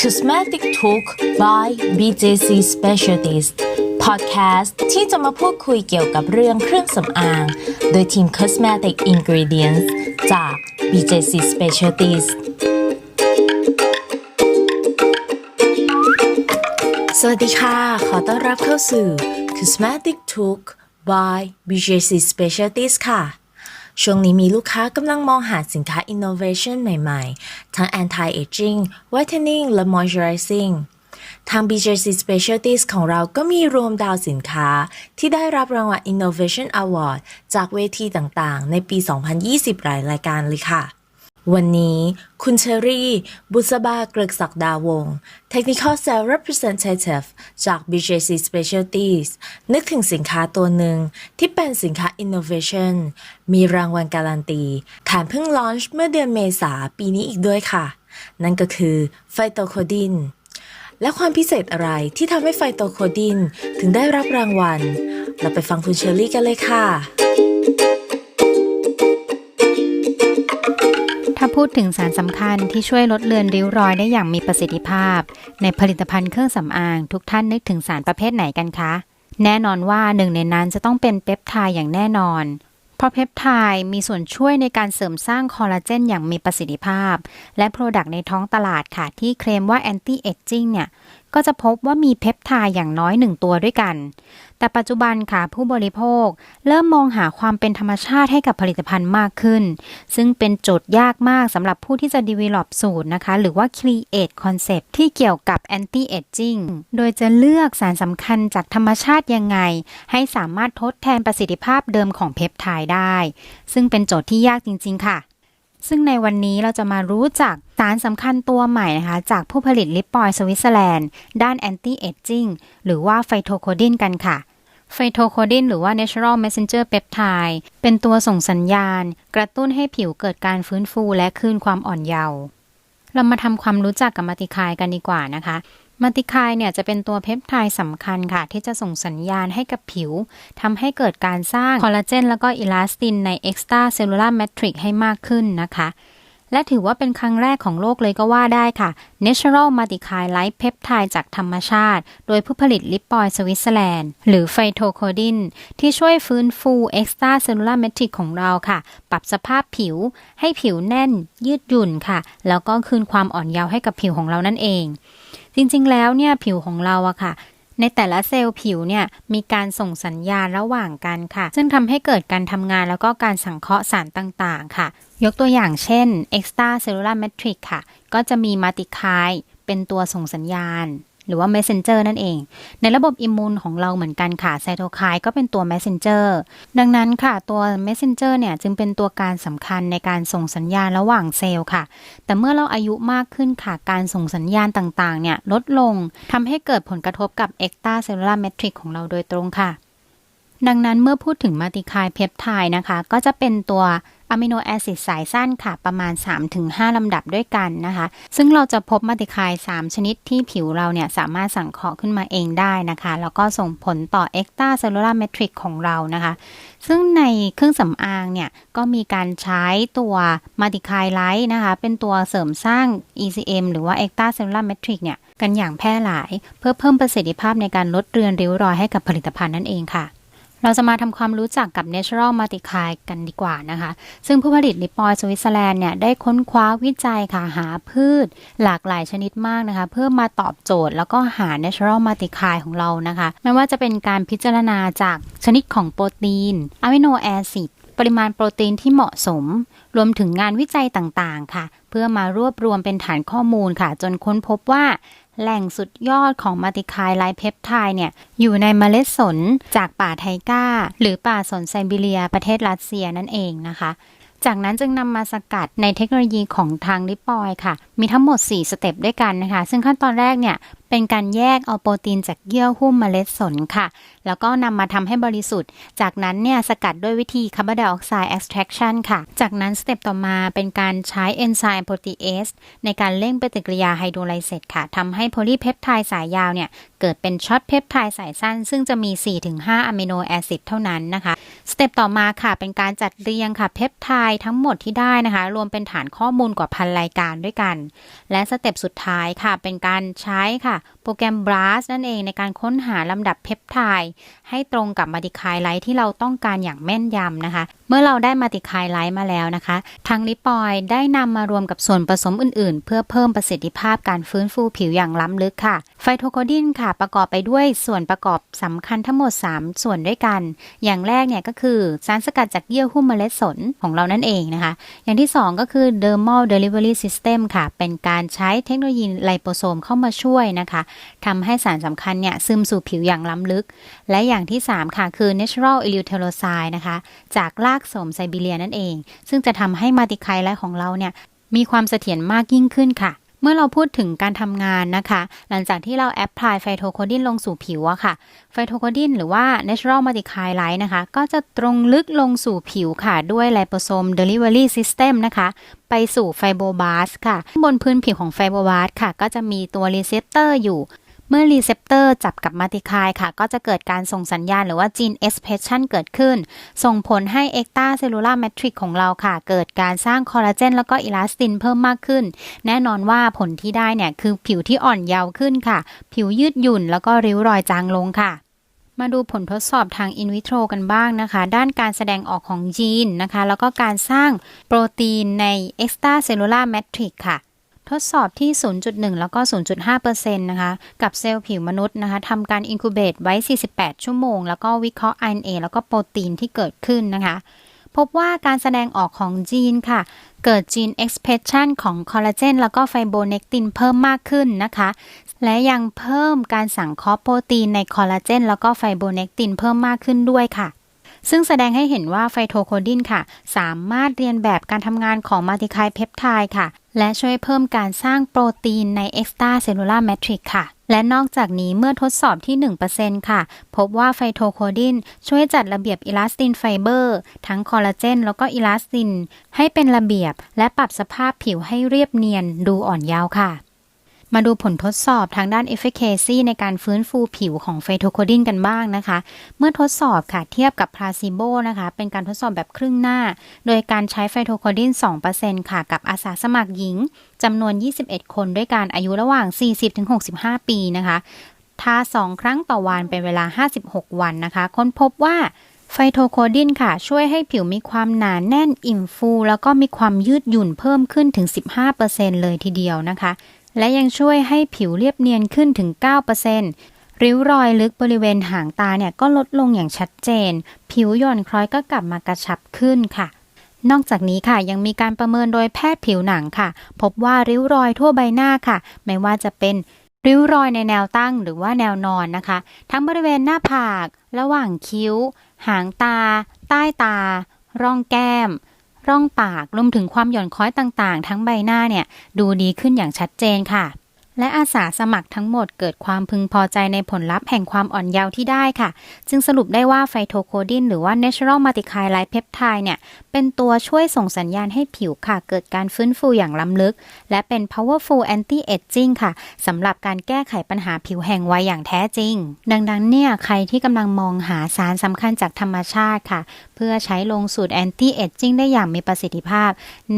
Cosmetic Talk by BJC Specialties Podcast ที่จะมาพูดคุยเกี่ยวกับเรื่องเครื่องสำอาง โดยทีม Cosmetic Ingredients จาก BJC Specialties สวัสดีค่ะ ขอต้อนรับเข้าสู่ Cosmetic Talk by BJC Specialties ค่ะ ช่วงนี้มีลูกค้ากำลังมองหาสินค้า innovation ใหม่ๆ ทั้ง anti-aging whitening และ moisturizing ทาง BJC Specialties ของเราก็มีรวมดาวสินค้าที่ได้รับรางวัล Innovation Award จากเวทีต่างๆ ในปี 2020 หลายรายการเลยค่ะ วันนี้คุณเชอรี่ บุษบาเกริกศักดาวง Technical Sales Representative จาก BJC Specialties นึกถึงสินค้าตัวหนึ่งที่เป็นสินค้า Innovation มีรางวัลการันตี แถมเพิ่งลอนช์เมื่อเดือนเมษาปีนี้อีกด้วยค่ะ นั่นก็คือไฟโตโคดิน และความพิเศษอะไรที่ทำให้ไฟโตโคดินถึงได้รับรางวัล เราไปฟังคุณเชอรี่กันเลยค่ะ พูดถึงสารสำคัญที่ช่วยลดเลือนริ้วรอยได้อย่างมีประสิทธิภาพ ในผลิตภัณฑ์เครื่องสำอาง ทุกท่านนึกถึงสารประเภทไหนกันคะ แน่นอนว่าหนึ่งในนั้นจะต้องเป็นเปปไทด์อย่างแน่นอน เพราะเพปไทด์มีส่วนช่วยในการเสริมสร้างคอลลาเจนอย่างมีประสิทธิภาพ และโปรดักต์ในท้องตลาดค่ะที่เคลมว่าแอนตี้เอจจิ้งเนี่ย ก็จะพบว่ามีเพปไทด์อย่างน้อยหนึ่งตัวด้วยกัน แต่ปัจจุบันค่ะผู้บริโภคเริ่มมองหาความเป็นธรรมชาติให้กับผลิตภัณฑ์มากขึ้น ซึ่งเป็นโจทย์ยากมากสำหรับผู้ที่จะ develop สูตรนะคะ หรือว่า create concept ที่เกี่ยวกับ anti aging โดยจะเลือกสารสำคัญจากธรรมชาติยังไง ให้สามารถทดแทนประสิทธิภาพเดิมของเพปไทด์ได้ ซึ่งเป็นโจทย์ที่ยากจริง ๆ ค่ะซึ่งในวันนี้เราจะมารู้จัก สารสำคัญตัวใหม่นะคะ จากผู้ผลิตลิปออยสวิตเซอร์แลนด์ ด้าน anti aging หรือว่าไฟโทโคดินกันค่ะไฟโทโคดินหรือว่า natural messenger peptide เป็นตัวส่งสัญญาณ กระตุ้นให้ผิวเกิดการฟื้นฟูและคืนความอ่อนเยาว์เรามาทำความรู้จักกับมัติคายกันดีกว่านะคะ มัติคายเนี่ยจะเป็นตัวเพปไทด์สำคัญค่ะ ที่จะส่งสัญญาณให้กับผิวทำให้เกิดการสร้างคอลลาเจนแล้วก็อิลาสตินใน extra cellular matrix ให้มากขึ้นนะคะ และถือว่าเป็นครั้งแรกของโลกเลยก็ว่าได้ค่ะ Natural m a t i c i l i p e Peptide จากธรรมชาติ โดยผู้ผลิตลิปปอยสวิตเซอร์แลนด์ หรือไฟโทโคดิน ที่ช่วยฟื้นฟู extra cellular matrix ของเราค่ะ ปรับสภาพผิว ให้ผิวแน่น ยืดหยุ่นค่ะ แล้วก็คืนความอ่อนเยาว์ให้กับผิวของเรานั่นเอง จริงๆ แล้วเนี่ยผิวของเราอะค่ะ ในแต่ละเซลล์ผิวเนี่ยมีการส่งสัญญาณระหว่างกันค่ะ ซึ่งทำให้เกิดการทำงานแล้วก็การสังเคราะห์สารต่างๆ ค่ะ ยกตัวอย่างเช่น extra cellular matrix ค่ะ ก็จะมีมาติคายเป็นตัวส่งสัญญาณ หรือว่า messenger นั่นเอง ในระบบอิมมูนของเราเหมือนกันค่ะไซโตไคน์ก็เป็นตัว messenger ดังนั้นค่ะตัว messenger เนี่ยจึงเป็นตัวการสำคัญในการส่งสัญญาณระหว่างเซลล์ค่ะ แต่เมื่อเราอายุมากขึ้นค่ะการส่งสัญญาณต่างๆ เนี่ยลดลงทำให้เกิดผลกระทบกับ extra cellular matrix ของเราโดยตรงค่ะ ดังนั้นเมื่อพูดถึงมัลติคายเพปไทด์นะคะ ก็จะเป็นตัว อะมิโนแอซิดสายสั้นค่ะ ประมาณ 3-5 ลำดับด้วยกันนะคะ ซึ่งเราจะพบมัลติคาย 3 ชนิดที่ผิวเราเนี่ยสามารถสังเคราะห์ขึ้นมาเองได้นะคะ แล้วก็ส่งผลต่อเอ็กตาเซลลูลาร์เมทริกของเรานะคะ ซึ่งในเครื่องสำอางเนี่ยก็มีการใช้ตัวมัลติคายไลท์นะคะ เป็นตัวเสริมสร้าง ECM หรือว่า Extra Cellular Matrix เนี่ยกันอย่างแพร่หลาย เพื่อเพิ่มประสิทธิภาพในการลดเรือนริ้วรอยให้กับผลิตภัณฑ์นั่นเองค่ะ เราจะมาทำความรู้จักกับ Natural m a t i c i กันดีกว่านะคะ ซึ่งผู้ผลิตลิปอยสวิตเซอร์แลนด์เนี่ยได้ค้นคว้าวิจัยค่ะหาพืชหลากหลายชนิดมากนะคะ เพื่อมาตอบโจทย์แล้วก็หา Natural m a t i c i ของเรานะคะ ไม่ว่าจะเป็นการพิจารณาจากชนิดของโปรตีนอะมิโนแอซิดปริมาณโปรตีนที่เหมาะสม รวมถึงงานวิจัยต่างๆ ค่ะ เพื่อมารวบรวมเป็นฐานข้อมูลค่ะ จนค้นพบว่า แหล่งสุดยอดของมัติคายไลเพปไทด์เนี่ยอยู่ในเมล็ดสนจากป่าไทก้า หรือป่าสนไซบีเรียประเทศรัสเซียนั่นเองนะคะ จากนั้นจึงนำมาสกัดในเทคโนโลยีของทางลิปปอยค่ะ มีทั้งหมด 4 สเต็ปด้วยกันนะคะ ซึ่งขั้นตอนแรกเนี่ยเป็นการแยกเอาโปรตีนจากเยื่อหุ้มเมล็ดสนค่ะ แล้วก็นำมาทำให้บริสุทธิ์ จากนั้นเนี่ยสกัดด้วยวิธีคาร์บอนไดออกไซด์ extraction ค่ะ จากนั้นสเต็ปต่อมาเป็นการใช้เอนไซม์โปรตีเอสในการเร่งปฏิกิริยาไฮโดรไลเซตค่ะทำให้โพลีเพปไทด์สายยาวเนี่ยเกิดเป็นช็อตเพปไทด์สายสั้น ซึ่งจะมี 4-5อะมิโนแอซิดเท่านั้นนะคะสเต็ปต่อมาค่ะเป็นการจัดเรียงค่ะเพปไทด์ทั้งหมดที่ได้นะคะ รวมเป็นฐานข้อมูลกว่าพันรายการด้วยกัน และสเต็ปสุดท้ายค่ะเป็นการใช้ค่ะโปรแกรม BLAST นั่นเองในการค้นหาลำดับเพปไทด์ให้ตรงกับมาติคายไลท์ที่เราต้องการอย่างแม่นยำนะคะ เมื่อเราได้มาติคายไลท์มาแล้วนะคะ ทางลิปอยได้นำมารวมกับส่วนผสมอื่นๆ เพื่อเพิ่มประสิทธิภาพการฟื้นฟูผิวอย่างล้ำลึกค่ะ ฟโทโคดินค่ะประกอบไปด้วยส่วนประกอบสำคัญทั้งหมด 3 ส่วนด้วยกัน อย่างแรกเนี่ยก็คือสารสกัดจากเยื่อหุ้มเมล็ดสนของเรานั่นเองนะคะ อย่างที่ 2 ก็คือ dermal delivery system ค่ะ เป็นการใช้เทคโนโลยีไลโปโซมเข้ามาช่วยนะคะทำให้สารสำคัญเนี่ยซึมสู่ผิวอย่างล้ำลึก และอย่างที่ 3 ค่ะ คือ natural eleuteroside นะคะ จากรากสมไซบีเรียนั่นเอง ซึ่งจะทำให้มาติไคไลของเราเนี่ยมีความเสถียรมากยิ่งขึ้นค่ะ เมื่อเราพูดถึงการทำงานนะคะ หลังจากที่เราแอปพลายไฟโทโคดินลงสู่ผิวอะค่ะ ไฟโทโคดินหรือว่า natural m a t i c i l i t e นะคะ ก็จะตรงลึกลงสู่ผิวค่ะ ด้วยไลโปโซม delivery system นะคะ ไปสู่ไฟโบบาสค่ะ บนพื้นผิวของไฟโบบาสค่ะ ก็จะมีตัวรีเซพเตอร์อยู่ เมื่อรีเซปเตอร์จับกับมาติคายค่ะ ก็จะเกิดการส่งสัญญาณหรือว่าจีนเอสเพชันเกิดขึ้น ส่งผลให้เอ็กตาเซลลูลาร์แมทริกของเราค่ะ เกิดการสร้างคอลลาเจนแล้วก็อิลาสตินเพิ่มมากขึ้น แน่นอนว่าผลที่ได้เนี่ย คือผิวที่อ่อนเยาว์ขึ้นค่ะ ผิวยืดหยุ่นแล้วก็ริ้วรอยจางลงค่ะมาดูผลทดสอบทางอินวิโทรกันบ้างนะคะ ด้านการแสดงออกของยีนนะคะ แล้วก็การสร้างโปรตีนใน extracellular matrix ค่ะ ทดสอบที่ 0.1 แล้วก็ 0.5%นะคะกับเซลล์ผิวมนุษย์นะคะทำการอินคูเบตไว้ 48 ชั่วโมง แล้วก็วิเคราะห์ RNA แล้วก็โปรตีนที่เกิดขึ้นนะคะ พบว่าการแสดงออกของจีนค่ะ เกิดจีน expression ของคอลลาเจนแล้วก็ไฟโบเนกตินเพิ่มมากขึ้นนะคะ และยังเพิ่มการสังเคราะห์โปรตีนในคอลลาเจนแล้วก็ไฟโบเนกตินเพิ่มมากขึ้นด้วยค่ะ ซึ่งแสดงให้เห็นว่าไฟโทโคดินค่ะ สามารถเรียนแบบการทำงานของมัลติไคเพปไทด์ค่ะ และช่วยเพิ่มการสร้างโปรตีนใน extra cellular matrix ค่ะ และนอกจากนี้เมื่อทดสอบที่ 1%ค่ะ พบว่าไฟโทโคดินช่วยจัดระเบียบอิลาสตินไฟเบอร์ ทั้งคอลลาเจนแล้วก็อิลาสติน ให้เป็นระเบียบ และปรับสภาพผิวให้เรียบเนียนดูอ่อนเยาว์ค่ะ มาดูผลทดสอบทางด้าน efficacy ในการฟื้นฟูผิวของไฟโทโคดินกันบ้างนะคะ เมื่อทดสอบค่ะเทียบกับพลาซิโบนะคะ เป็นการทดสอบแบบครึ่งหน้า โดยการใช้ไฟโทโคดิน 2%ค่ะ กับอาสาสมัครหญิงจำนวน 21 คนด้วยการอายุระหว่าง 40-65 ปีนะคะทา 2 ครั้งต่อวันเป็นเวลา 56 วันนะคะ ค้นพบว่าไฟโทโคดินค่ะ ช่วยให้ผิวมีความหนาแน่นอิ่มฟู แล้วก็มีความยืดหยุ่นเพิ่มขึ้นถึง 15%เลยทีเดียวนะคะ และยังช่วยให้ผิวเรียบเนียนขึ้นถึง 9%ริ้วรอยลึกบริเวณหางตาเนี่ยก็ลดลงอย่างชัดเจน ผิวหย่อนคล้อยก็กลับมากระชับขึ้นค่ะนอกจากนี้ค่ะยังมีการประเมินโดยแพทย์ผิวหนังค่ะ พบว่าริ้วรอยทั่วใบหน้าค่ะ ไม่ว่าจะเป็นริ้วรอยในแนวตั้งหรือว่าแนวนอนนะคะ ทั้งบริเวณหน้าผาก ระหว่างคิ้ว หางตา ใต้ตา ร่องแก้ม ร่องปากรวมถึงความหย่อนคล้อยต่างๆ ทั้งใบหน้าเนี่ยดูดีขึ้นอย่างชัดเจนค่ะ และอาสาสมัครทั้งหมดเกิดความพึงพอใจในผลลัพธ์แห่งความอ่อนเยาว์ที่ได้ค่ะ จึงสรุปได้ว่าไฟโทโคดินหรือว่า natural m a t i c i l i t e peptide เนี่ย เป็นตัวช่วยส่งสัญญาณให้ผิวค่ะ เกิดการฟื้นฟูอย่างล้ำลึก และเป็น powerful anti aging ค่ะสำหรับการแก้ไขปัญหาผิวแห่งวัยอย่างแท้จริง ดังนั้นเนี่ยใครที่กำลังมองหาสารสำคัญจากธรรมชาติค่ะ เพื่อใช้ลงสูตร anti aging ได้อย่างมีประสิทธิภาพ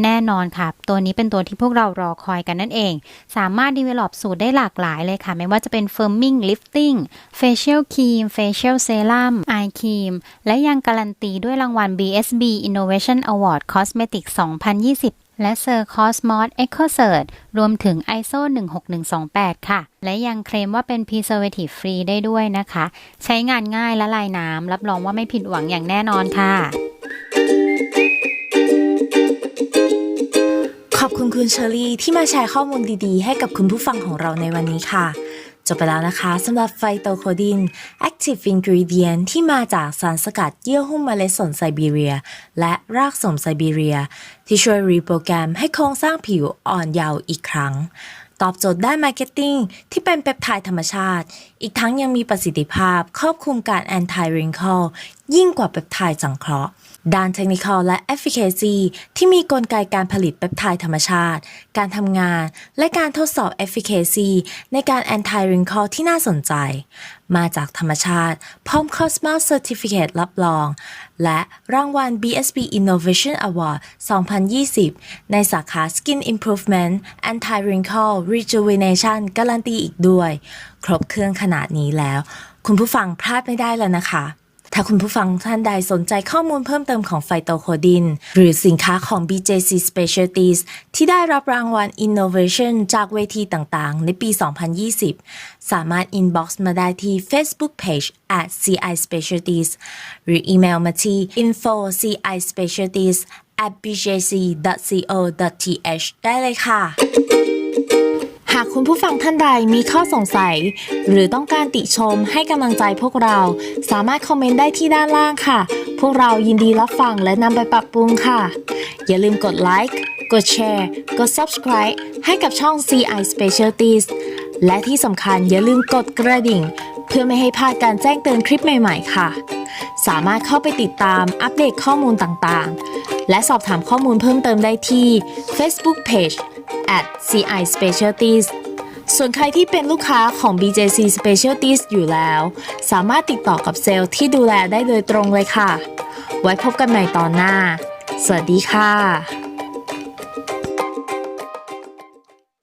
แน่นอนค่ะ ตัวนี้เป็นตัวที่พวกเรารอคอยกันนั่นเอง สามารถ develop สูตรได้หลากหลายเลยค่ะ ไม่ว่าจะเป็น firming lifting facial cream facial serum eye cream และยังการันตีด้วยรางวัล BSB Innovation Award Cosmetic 2020และ Sir Cosmos Eco Cert รวมถึง ISO 16128 ค่ะ และยังเคลมว่าเป็น preservative free ได้ด้วยนะคะ ใช้งานง่ายและลายน้ำ รับรองว่าไม่ผิดหวังอย่างแน่นอนค่ะ ขอบคุณคุณเชอรี่ที่มาแชร์ข้อมูลดีๆ ให้กับคุณผู้ฟังของเราในวันนี้ค่ะ จบไปแล้วนะคะสำหรับไฟโตโคดิน Active Ingredient ที่มาจากสารสกัดเยื่อหุ้มเมล็ดสนไซบีเรีย และรากสมไซบีเรีย ที่ช่วยรีโปรแกรมให้โครงสร้างผิวอ่อนเยาว์อีกครั้ง ตอบโจทย์ด้านมาร์เก็ตติ้งที่เป็นเปปไทด์ธรรมชาติ อีกทั้งยังมีประสิทธิภาพครอบคลุมการ anti wrinkle ยิ่งกว่าเปปไทด์สังเคราะห์ ด้านเทคนิคและ efficacy ที่มีกลไกการผลิตเปปไทด์ธรรมชาติ การทำงาน และการทดสอบ efficacy ในการ anti wrinkle ที่น่าสนใจ มาจากธรรมชาติ พร้อม Cosmo Certificate รับรอง และรางวัล BSB Innovation Award 2020 ในสาขา Skin Improvement Anti Wrinkle Rejuvenation การันตีอีกด้วย ครบเครื่องขนาดนี้แล้ว คุณผู้ฟังพลาดไม่ได้แล้วนะคะ ถ้าคุณผู้ฟังท่านใดสนใจข้อมูลเพิ่มเติมของไฟโตโคดิน หรือสินค้าของ BJC Specialties ที่ได้รับรางวัล Innovation จากเวทีต่างๆ ในปี 2020 สามารถ inbox มาได้ที่ Facebook Page at CI Specialties หรืออีเมลมาที่ info ci specialties at bjc.co.th ได้เลยค่ะ หากคุณผู้ฟังท่านใดมีข้อสงสัย หรือต้องการติชมให้กำลังใจพวกเรา สามารถคอมเมนต์ได้ที่ด้านล่างค่ะ พวกเรายินดีรับฟังและนำไปปรับปรุงค่ะ อย่าลืมกดไลค์กดแชร์กด subscribe ให้กับช่อง CI Specialties และที่สำคัญอย่าลืมกดกระดิ่ง เพื่อไม่ให้พลาดการแจ้งเตือนคลิปใหม่ ๆ ค่ะ สามารถเข้าไปติดตามอัปเดตข้อมูลต่างๆ และสอบถามข้อมูลเพิ่มเติมได้ที่ Facebook Page at CI Specialties ส่วนใครที่เป็นลูกค้าของ BJC Specialties อยู่แล้ว สามารถติดต่อกับเซลล์ที่ดูแลได้โดยตรงเลยค่ะ ไว้พบกันใหม่ตอนหน้า สวัสดีค่ะ